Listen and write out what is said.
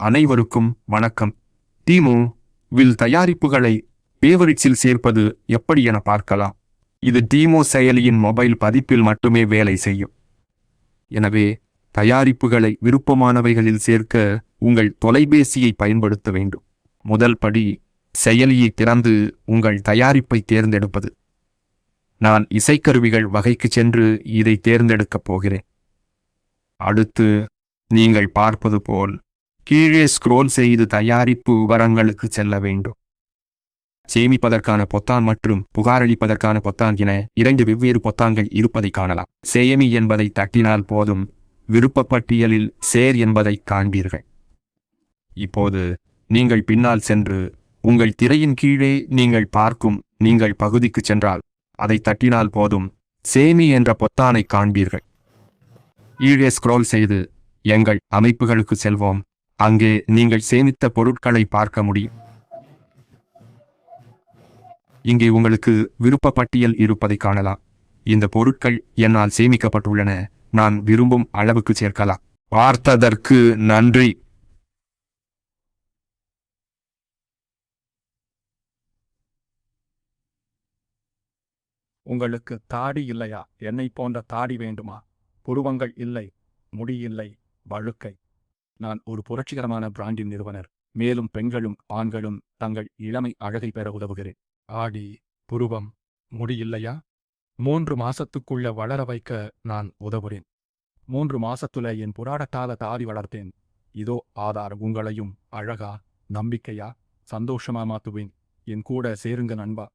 அனைவருக்கும் வணக்கம். Team will தயாரிப்புகளை பேவரிட்ஸில் சேர்ப்பது எப்படி என பார்க்கலாம். இது டீமோ செயலியின் மொபைல் பதிப்பில் மட்டுமே வேலை செய்யும். எனவே தயாரிப்புகளை விருப்பமானவைகளில் சேர்க்க உங்கள் தொலைபேசியை பயன்படுத்த வேண்டும். முதல் படி செயலியை திறந்து உங்கள் தயாரிப்பை தேர்ந்தெடுப்பது. நான் இசைக்கருவிகள் வகைக்கு சென்று இதை தேர்ந்தெடுக்கப் போகிறேன். அடுத்து நீங்கள் பார்ப்பது போல் கீழே ஸ்க்ரோல் செய்து தயாரிப்பு விவரங்களுக்கு செல்ல வேண்டும். சேமிப்பதற்கான பொத்தான் மற்றும் புகாரளிப்பதற்கான பொத்தான் என இரண்டு வெவ்வேறு பொத்தான்கள் இருப்பதை காணலாம். சேமி என்பதை தட்டினால் போதும். விருப்பப்பட்டியலில் சேர் என்பதை காண்பீர்கள். இப்போது நீங்கள் பின்னால் சென்று உங்கள் திரையின் கீழே நீங்கள் பார்க்கும் நீங்கள் பகுதிக்கு சென்றால் அதை தட்டினால் போதும். சேமி என்ற பொத்தானை காண்பீர்கள். கீழே ஸ்க்ரோல் செய்து எங்கள் அமைப்புகளுக்கு செல்வோம். அங்கே நீங்கள் சேமித்த பொருட்களை பார்க்க முடியும். இங்கே உங்களுக்கு விருப்ப பட்டியல் இருப்பதை காணலாம். இந்த பொருட்கள் என்னால் சேமிக்கப்பட்டுள்ளன. நான் விரும்பும் அளவுக்கு சேர்க்கலாம். பார்த்ததற்கு நன்றி. உங்களுக்கு தாடி இல்லையா? என்னை போன்ற தாடி வேண்டுமா? புருவங்கள் இல்லை முடி இல்லை வழுக்கை. நான் ஒரு புரட்சிகரமான பிராண்டின் நிறுவனர். மேலும் பெண்களும் ஆண்களும் தங்கள் இளமை அழகை பெற உதவுகிறேன். ஆடி புருவம் முடி இல்லையா? மூன்று மாசத்துக்குள்ள வளர வைக்க நான் உதவுறேன். மூன்று மாசத்துல என் புராடக்கால தாடி வளர்த்தேன். இதோ ஆதாரம் உங்களையும் அழகா நம்பிக்கையா சந்தோஷமா மாத்துவேன். என் கூட சேருங்க நண்பா.